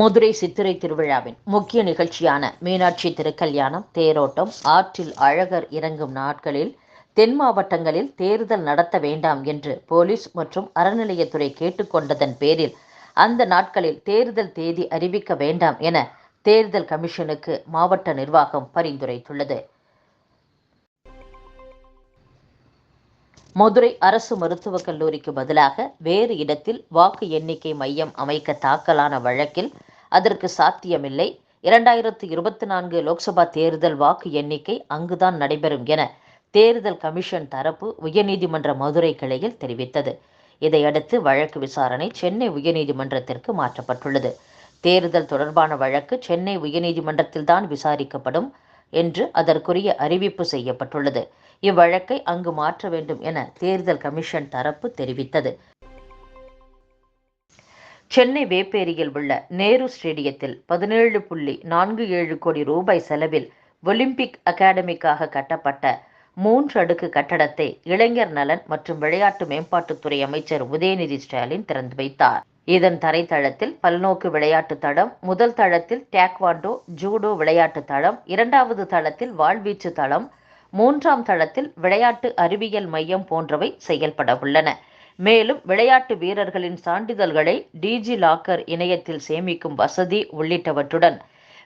மதுரை சித்திரை திருவிழாவின் முக்கிய நிகழ்ச்சியான மீனாட்சி திருக்கல்யாணம் தேரோட்டம் ஆற்றில் அழகர் இறங்கும் நாட்களில் தென் மாவட்டங்களில் தேர்தல் நடத்த வேண்டாம் என்று போலீஸ் மற்றும் அறநிலையத்துறை கேட்டுக்கொண்டதன் பேரில் அந்த நாட்களில் தேர்தல் தேதி அறிவிக்க வேண்டாம் என தேர்தல் கமிஷனுக்கு மாவட்ட நிர்வாகம் பரிந்துரைத்துள்ளது. மதுரை அரசு மருத்துவக் கல்லூரிக்கு பதிலாக வேறு இடத்தில் வாக்கு எண்ணிக்கை மையம் அமைக்க தாக்கலான வழக்கில் அதற்கு சாத்தியமில்லை. இரண்டாயிரத்து இருபத்தி நான்கு லோக்சபா தேர்தல் வாக்கு எண்ணிக்கை அங்குதான் நடைபெறும் என தேர்தல் கமிஷன் தரப்பு உயர்நீதிமன்ற மதுரை கிளையில் தெரிவித்தது. இதையடுத்து வழக்கு விசாரணை சென்னை உயர்நீதிமன்றத்திற்கு மாற்றப்பட்டுள்ளது. தேர்தல் தொடர்பான வழக்கு சென்னை உயர்நீதிமன்றத்தில்தான் விசாரிக்கப்படும் என்று அதற்குரிய அறிவிப்பு செய்யப்பட்டுள்ளது. இவ்வழக்கை அங்கு மாற்ற வேண்டும் என தேர்தல் கமிஷன் தரப்பு தெரிவித்தது. சென்னை வேப்பேரியில் உள்ள நேரு ஸ்டேடியத்தில் பதினேழு புள்ளி நான்கு ஏழு கோடி ரூபாய் செலவில் ஒலிம்பிக் அகாடமிக்காக கட்டப்பட்ட மூன்று அடுக்கு கட்டடத்தை இளைஞர் நலன் மற்றும் விளையாட்டு மேம்பாட்டுத்துறை அமைச்சர் உதயநிதி ஸ்டாலின் திறந்து வைத்தார். இதன் தரைத்தளத்தில் பல்நோக்கு விளையாட்டு தளம் முதல் தளத்தில் டேக்வாண்டோ ஜூடோ விளையாட்டு தளம் இரண்டாவது தளத்தில் வாழ்வீச்சு தளம் மூன்றாம் தளத்தில் விளையாட்டு அறிவியல் மையம் போன்றவை செயல்பட உள்ளன. மேலும் விளையாட்டு வீரர்களின் சான்றிதழ்களை டிஜி லாக்கர் இணையத்தில் சேமிக்கும் வசதி உள்ளிட்டவற்றுடன்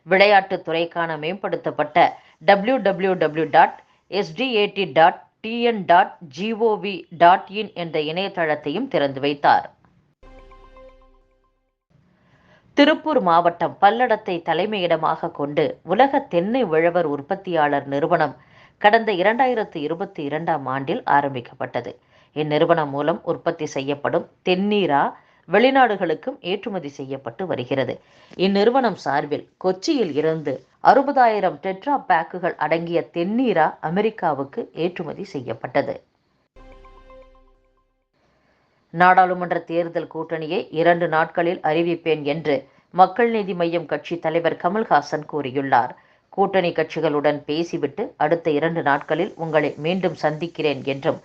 விளையாட்டுத் துறைக்கான மேம்படுத்தப்பட்ட W W W dot SDAT dot TN dot GOV dot in என்ற இணையதளத்தையும் திறந்து வைத்தார். திருப்பூர் மாவட்டம் பல்லடத்தை தலைமையிடமாக கொண்டு உலக தென்னை உழவர் உற்பத்தியாளர் நிறுவனம் கடந்த இரண்டாயிரத்து இருபத்தி இரண்டாம் ஆண்டில் ஆரம்பிக்கப்பட்டது. இந்நிறுவனம் மூலம் உற்பத்தி செய்யப்படும் தென்னீரா வெளிநாடுகளுக்கும் ஏற்றுமதி செய்யப்பட்டு வருகிறது. இந்நிறுவனம் சார்பில் கொச்சியில் இருந்து அறுபதாயிரம் டெட்ரா பேக்குகள் அடங்கிய தென்னீரா அமெரிக்காவுக்கு ஏற்றுமதி செய்யப்பட்டது. நாடாளுமன்ற தேர்தல் கூட்டணியை இரண்டு நாட்களில் அறிவிப்பேன் என்று மக்கள் நீதி மையம் கட்சி தலைவர் கமல்ஹாசன் கூறியுள்ளார். கூட்டணி கட்சிகளுடன் பேசிவிட்டு அடுத்த இரண்டு நாட்களில் உங்களை மீண்டும் சந்திக்கிறேன் என்றும்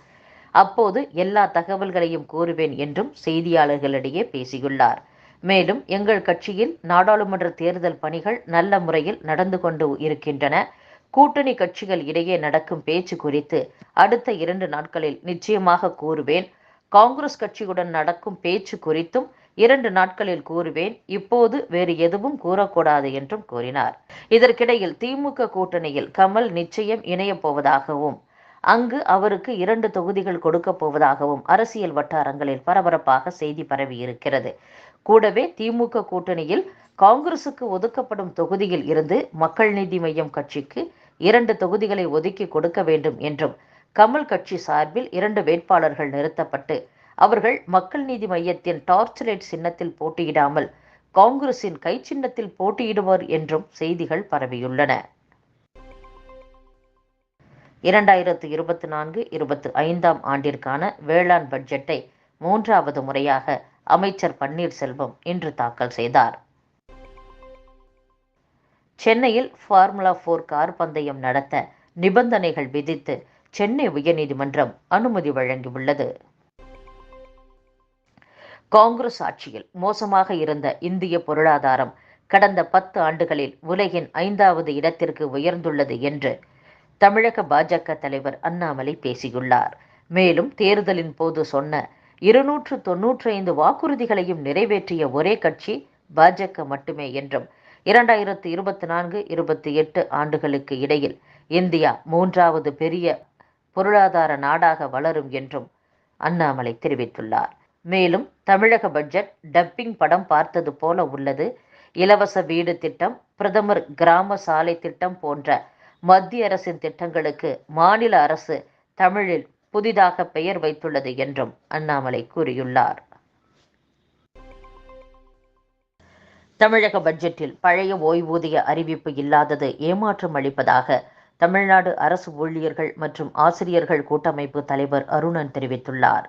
அப்போது எல்லா தகவல்களையும் கூறுவேன் என்றும் செய்தியாளர்களிடையே பேசியுள்ளார். மேலும் எங்கள் கட்சியில் நாடாளுமன்ற தேர்தல் பணிகள் நல்ல முறையில் நடந்து கொண்டு இருக்கின்றன. கூட்டணி கட்சிகள் இடையே நடக்கும் பேச்சு குறித்து அடுத்த இரண்டு நாட்களில் நிச்சயமாக கூறுவேன். காங்கிரஸ் கட்சியுடன் நடக்கும் பேச்சு குறித்தும் இரண்டு நாட்களில் கூறுவேன். இப்போது வேறு எதுவும் கூறக்கூடாது என்றும் கூறினார். இதற்கிடையில் திமுக கூட்டணியில் கமல் நிச்சயம் இணையப் போவதாகவும் அங்கு அவருக்கு இரண்டு தொகுதிகள் கொடுக்கப் போவதாகவும் அரசியல் வட்டாரங்களில் பரபரப்பாக செய்தி பரவியிருக்கிறது. கூடவே திமுக கூட்டணியில் காங்கிரசுக்கு ஒதுக்கப்படும் தொகுதியில் இருந்து மக்கள் நீதி மையம் கட்சிக்கு இரண்டு தொகுதிகளை ஒதுக்கி கொடுக்க வேண்டும் என்றும் கமல் கட்சி சார்பில் இரண்டு வேட்பாளர்கள் நிறுத்தப்பட்டு அவர்கள் மக்கள் நீதி மையத்தின் டார்ச் லைட் சின்னத்தில் போட்டியிடாமல் காங்கிரசின் கை சின்னத்தில் போட்டியிடுவர் என்றும் செய்திகள் பரவியுள்ளன. இரண்டாயிரத்து இருபத்தி நான்கு இருபத்தி ஐந்தாம் ஆண்டிற்கான வேளாண் பட்ஜெட்டை மூன்றாவது முறையாக அமைச்சர் பன்னீர்செல்வம் இன்று தாக்கல் செய்தார். சென்னையில் ஃபார்முலா போர் கார் பந்தயம் நடத்த நிபந்தனைகள் விதித்து சென்னை உயர்நீதிமன்றம் அனுமதி வழங்கியுள்ளது. காங்கிரஸ் ஆட்சியில் மோசமாக இருந்த இந்திய பொருளாதாரம் கடந்த பத்து ஆண்டுகளில் உலகின் ஐந்தாவது இடத்திற்கு உயர்ந்துள்ளது என்று தமிழக பாஜக தலைவர் அண்ணாமலை பேசியுள்ளார். மேலும் தேர்தலின் போது சொன்ன இருநூற்று தொன்னூற்றி ஐந்து வாக்குறுதிகளையும் நிறைவேற்றிய ஒரே கட்சி பாஜக மட்டுமே என்றும் இரண்டாயிரத்து இருபத்தி நான்கு இருபத்தி எட்டு ஆண்டுகளுக்கு இடையில் இந்தியா மூன்றாவது பெரிய பொருளாதார நாடாக வளரும் என்றும் அண்ணாமலை தெரிவித்துள்ளார். மேலும் தமிழக பட்ஜெட் டப்பிங் படம் பார்த்தது போல உள்ளது. இலவச வீடு திட்டம் பிரதமர் கிராம சாலை திட்டம் போன்ற மத்திய அரசின் திட்டங்களுக்கு மாநில அரசு தமிழில் புதிதாக பெயர் வைத்துள்ளது என்றும் அண்ணாமலை கூறியுள்ளார். தமிழக பட்ஜெட்டில் பழைய ஓய்வூதிய அறிவிப்பு இல்லாதது ஏமாற்றம் அளிப்பதாக தமிழ்நாடு அரசு ஊழியர்கள் மற்றும் ஆசிரியர்கள் கூட்டமைப்பு தலைவர் அருணன் தெரிவித்துள்ளார்.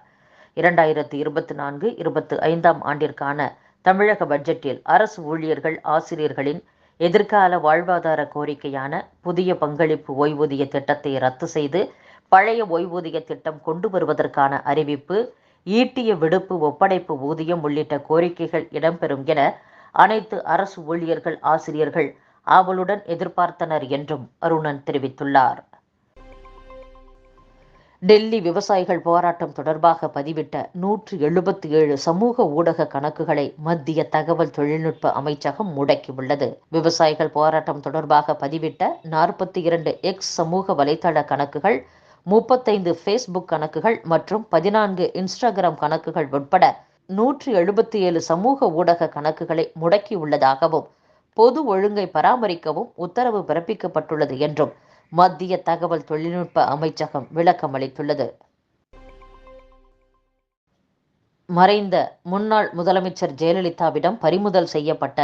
இரண்டாயிரத்து இருபத்தி நான்கு இருபத்தி ஐந்தாம் ஆண்டிற்கான தமிழக பட்ஜெட்டில் அரசு ஊழியர்கள் ஆசிரியர்களின் எதிர்கால வாழ்வாதார கோரிக்கையான புதிய பங்களிப்பு ஓய்வூதிய திட்டத்தை ரத்து செய்து பழைய ஓய்வூதிய திட்டம் கொண்டு வருவதற்கான அறிவிப்பு ஈட்டிய விடுப்பு ஒப்படைப்பு ஊதியம் உள்ளிட்ட கோரிக்கைகள் இடம்பெறும் என அனைத்து அரசு ஊழியர்கள் ஆசிரியர்கள் ஆவலுடன் எதிர்பார்த்தனர் என்றும் அருணன் தெரிவித்துள்ளார். டெல்லி விவசாயிகள் போராட்டம் தொடர்பாக பதிவிட்ட நூற்று எழுபத்தி ஏழு சமூக ஊடக கணக்குகளை மத்திய தகவல் தொழில்நுட்ப அமைச்சகம் முடக்கியுள்ளது. விவசாயிகள் போராட்டம் தொடர்பாக பதிவிட்ட நாற்பத்தி இரண்டு எக்ஸ் சமூக வலைதள கணக்குகள் முப்பத்தைந்து ஃபேஸ்புக் கணக்குகள் மற்றும் பதினான்கு இன்ஸ்டாகிராம் கணக்குகள் உட்பட நூற்று எழுபத்தி ஏழு சமூக ஊடக கணக்குகளை முடக்கியுள்ளதாகவும் பொது ஒழுங்கை பராமரிக்கவும் உத்தரவு பிறப்பிக்கப்பட்டுள்ளது என்றும் மத்திய தகவல் தொழில்நுட்ப அமைச்சகம் விளக்கம் அளித்துள்ளது. மறைந்த முன்னாள் முதலமைச்சர் ஜெயலலிதாவிடம் பறிமுதல் செய்யப்பட்ட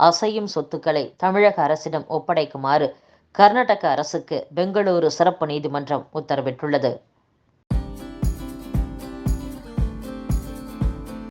அசையும் சொத்துக்களை தமிழக அரசிடம் ஒப்படைக்குமாறு கர்நாடக அரசுக்கு பெங்களூரு சிறப்பு நீதிமன்றம் உத்தரவிட்டுள்ளது.